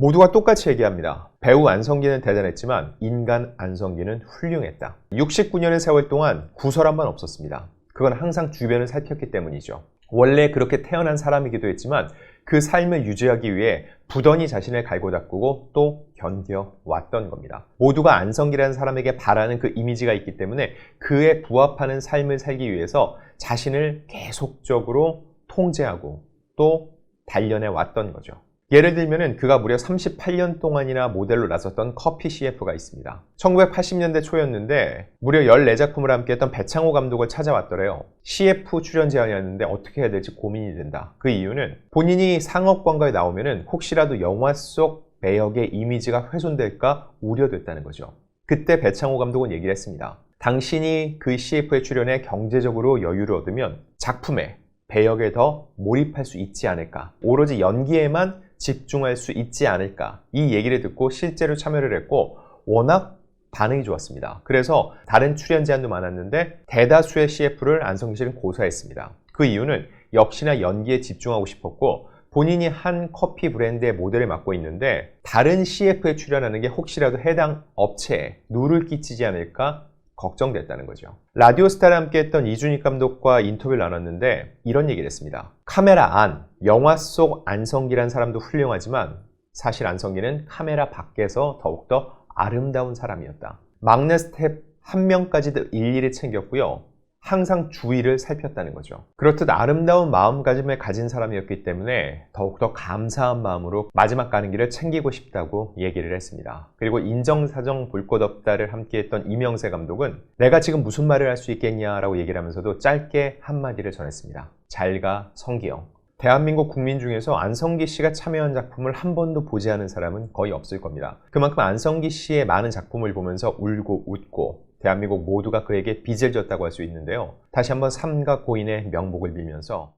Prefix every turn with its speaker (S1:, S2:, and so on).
S1: 모두가 똑같이 얘기합니다. 배우 안성기는 대단했지만 인간 안성기는 훌륭했다. 69년의 세월 동안 구설 한 번 없었습니다. 그건 항상 주변을 살폈기 때문이죠. 원래 그렇게 태어난 사람이기도 했지만 그 삶을 유지하기 위해 부단히 자신을 갈고 닦고 또 견뎌왔던 겁니다. 모두가 안성기라는 사람에게 바라는 그 이미지가 있기 때문에 그에 부합하는 삶을 살기 위해서 자신을 계속적으로 통제하고 또 단련해 왔던 거죠. 예를 들면은 그가 무려 38년 동안이나 모델로 나섰던 커피 CF가 있습니다. 1980년대 초였는데 무려 14작품을 함께 했던 배창호 감독을 찾아왔더래요. CF 출연 제안이었는데 어떻게 해야 될지 고민이 된다. 그 이유는 본인이 상업 광고에 나오면은 혹시라도 영화 속 배역의 이미지가 훼손될까 우려됐다는 거죠. 그때 배창호 감독은 얘기를 했습니다. 당신이 그 CF에 출연해 경제적으로 여유를 얻으면 작품에 배역에 더 몰입할 수 있지 않을까. 오로지 연기에만 집중할 수 있지 않을까. 이 얘기를 듣고 실제로 참여를 했고 워낙 반응이 좋았습니다. 그래서 다른 출연 제안도 많았는데 대다수의 CF를 안성기 씨는 고사했습니다. 그 이유는 역시나 연기에 집중하고 싶었고 본인이 한 커피 브랜드의 모델을 맡고 있는데 다른 CF에 출연하는 게 혹시라도 해당 업체에 누를 끼치지 않을까 걱정됐다는 거죠. 라디오스타를 함께 했던 이준익 감독과 인터뷰를 나눴는데 이런 얘기를 했습니다. 카메라 안, 영화 속 안성기란 사람도 훌륭하지만 사실 안성기는 카메라 밖에서 더욱더 아름다운 사람이었다. 막내 스텝 한 명까지도 일일이 챙겼고요. 항상 주위를 살폈다는 거죠. 그렇듯 아름다운 마음가짐을 가진 사람이었기 때문에 더욱더 감사한 마음으로 마지막 가는 길을 챙기고 싶다고 얘기를 했습니다. 그리고 인정사정 볼 것 없다를 함께했던 이명세 감독은 내가 지금 무슨 말을 할 수 있겠냐라고 얘기를 하면서도 짧게 한마디를 전했습니다. 잘가 성기영. 대한민국 국민 중에서 안성기 씨가 참여한 작품을 한 번도 보지 않은 사람은 거의 없을 겁니다. 그만큼 안성기 씨의 많은 작품을 보면서 울고 웃고 대한민국 모두가 그에게 빚을 졌다고 할 수 있는데요. 다시 한번 삼가 고인의 명복을 빌면서